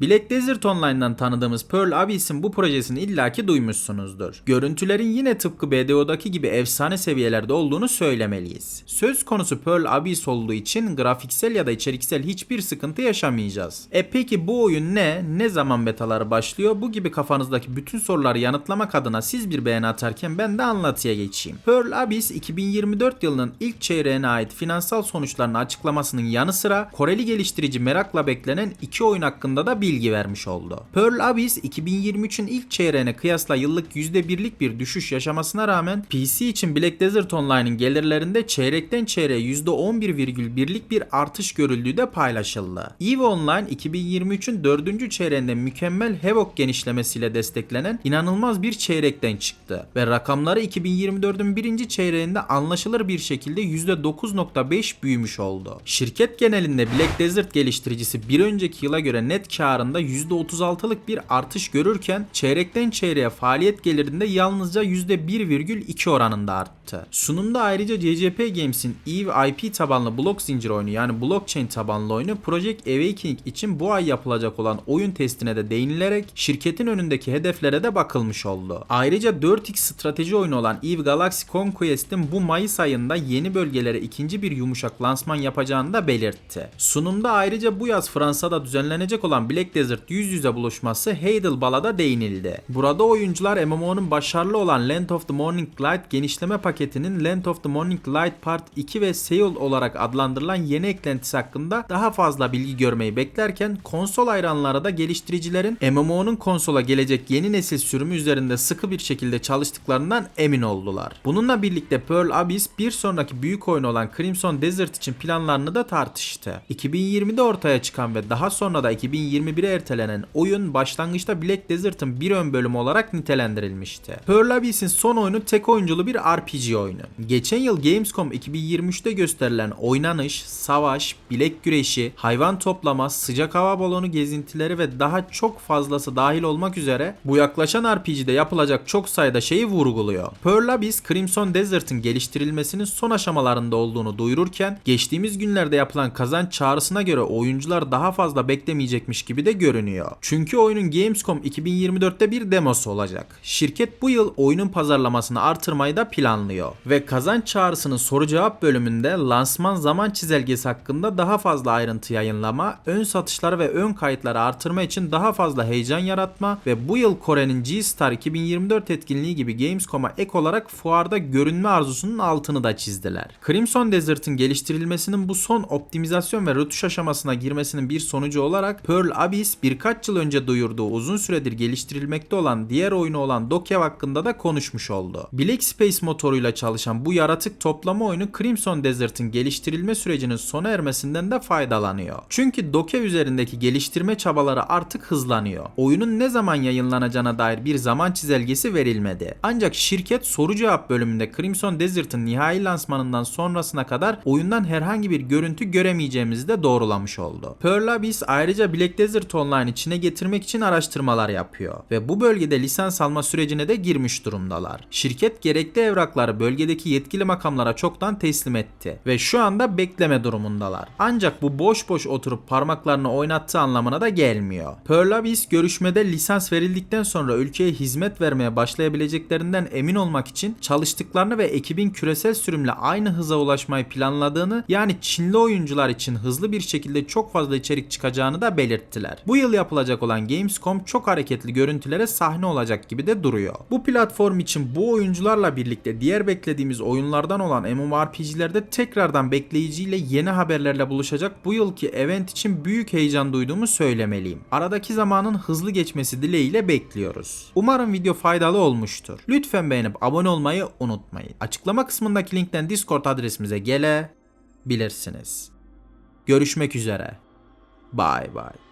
Black Desert Online'dan tanıdığımız Pearl Abyss'in bu projesini illaki duymuşsunuzdur. Görüntülerin yine tıpkı BDO'daki gibi efsane seviyelerde olduğunu söylemeliyiz. Söz konusu Pearl Abyss olduğu için grafiksel ya da içeriksel hiçbir sıkıntı yaşamayacağız. E peki bu oyun ne? Ne zaman betaları başlıyor? Bu gibi kafanızdaki bütün soruları yanıtlamak adına siz bir beğeni atarken ben de anlatıya geçeyim. Pearl Abyss 2024 yılının ilk çeyreğine ait finansal sonuçlarını açıklamasının yanı sıra Koreli geliştirici merakla beklenen iki oyun hakkında da bilgi vermiş oldu. Pearl Abyss 2023'ün ilk çeyreğine kıyasla yıllık %1'lik bir düşüş yaşamasına rağmen PC için Black Desert Online'ın gelirlerinde çeyrekten çeyreğe %11,1'lik bir artış görüldüğü de paylaşıldı. EVE Online 2023'ün 4. çeyreğinde mükemmel Havoc genişlemesiyle desteklenen inanılmaz bir çeyrekten çıktı ve rakamları 2024'ün birinci çeyreğinde anlaşılır bir şekilde %9.5 büyümüş oldu. Şirket genelinde Black Desert geliştiricisi bir önceki yıla göre net karında %36'lık bir artış görürken çeyrekten çeyreğe faaliyet gelirinde yalnızca %1,2 oranında arttı. Sunumda ayrıca CCP Games'in EVE IP tabanlı blok zincir oyunu yani blockchain tabanlı oyunu Project Awakening için bu ay yapılacak olan oyun testine de değinilerek şirketin önündeki hedeflere de bakılmış oldu. Ayrıca 4X strateji oyunu olan EVE Galaxy Conquest'in bu Mayıs ayında yeni bölgelere ikinci bir yumuşak lansman yapacağını da belirtti. Sunumda ayrıca bu yaz Fransa'da düzenlenecek olan Black Desert yüz yüze buluşması Heidelball'a değinildi. Burada oyuncular MMO'nun başarılı olan Land of the Morning Light genişleme paketinin Land of the Morning Light Part 2 ve Seoul olarak adlandırılan yeni eklentisi hakkında daha fazla bilgi görmeyi beklerken konsol hayranları da geliştiricilerin MMO'nun konsola gelecek yeni nesil sürümü üzerinde sıkı bir şekilde çalıştıklarından emin oldular. Bununla birlikte Pearl Abyss bir sonraki büyük oyun olan Crimson Desert için planlarını da tartıştı. 2020'de ortaya çıkan ve daha sonra da 2021'e ertelenen oyun başlangıçta Black Desert'ın bir ön bölümü olarak nitelendirilmişti. Pearl Abyss'in son oyunu tek oyunculu bir RPG oyunu. Geçen yıl Gamescom 2023'te gösterilen oynanış, savaş, bilek güreşi, hayvan toplama, sıcak hava balonu gezintileri ve daha çok fazlası dahil olmak üzere bu yaklaşan RPG'de yapılacak çok sayıda şeyi vurguluyor. Pearl Abyss, Crimson Desert'ın geliştirilmesinin son aşamalarında olduğunu duyururken geçtiğimiz günlerde yapılan kazanç çağrısına göre oyuncular daha fazla beklemeyecekmiş gibi de görünüyor. Çünkü oyunun Gamescom 2024'te bir demosu olacak. Şirket bu yıl oyunun pazarlamasını artırmayı da planlıyor. Ve kazanç çağrısının soru cevap bölümünde lansman zaman çizelgesi hakkında daha fazla ayrıntı yayınlama, ön satışları ve ön kayıtları artırma için daha fazla heyecan yaratma ve bu yıl Kore'nin G-Star 2024 etkinliği gibi Gamescom'a ek olarak fuarda görünme arzusunun altını da çizdiler. Crimson Desert'ın geliştirilmesinin bu son optimizasyon ve rötuş aşamasına girmesinin bir sonucu olarak Pearl Abyss birkaç yıl önce duyurduğu uzun süredir geliştirilmekte olan diğer oyunu olan Dokev hakkında da konuşmuş oldu. Black Space motoruyla çalışan bu yaratık toplama oyunu Crimson Desert'ın geliştirilme sürecinin sona ermesinden de faydalanıyor. Çünkü Dokev üzerindeki geliştirme çabaları artık hızlanıyor. Oyunun ne zaman yayınlanacağına dair bir zaman çizelgesi verilmedi. Ancak şirket soru cevap bölümünde Crimson Desert'ın nihai lansmanından sonrasına kadar oyundan herhangi bir görüntü göremeyeceğimizi de doğrulamış oldu. Pearl Abyss ayrıca Black Desert Online içine getirmek için araştırmalar yapıyor ve bu bölgede lisans alma sürecine de girmiş durumdalar. Şirket gerekli evrakları bölgedeki yetkili makamlara çoktan teslim etti ve şu anda bekleme durumundalar. Ancak bu boş boş oturup parmaklarını oynattığı anlamına da gelmiyor. Pearl Abyss görüşmede lisans verildikten sonra ülkeye hizmet vermeye başlayabileceklerinden emin olmak için çalıştıklarını ve ekibin küresel sürümle aynı hıza ulaşmayı planladığını yani Çinli oyuncular için hızlı bir şekilde çok fazla içerik çıkacağını da belirttiler. Bu yıl yapılacak olan Gamescom çok hareketli görüntülere sahne olacak gibi de duruyor. Bu platform için bu oyuncularla birlikte diğer beklediğimiz oyunlardan olan MMORPG'lerde tekrardan bekleyiciyle yeni haberlerle buluşacak bu yılki event için büyük heyecan duyduğumu söylemeliyim. Aradaki zamanın hızlı geçmesi dileğiyle bekliyoruz. Umarım video faydalı olmuştur. Lütfen beğenip abone olmayı unutmayın. Açıklama kısmındaki linkten Discord adresimize gelebilirsiniz. Görüşmek üzere. Bye bye.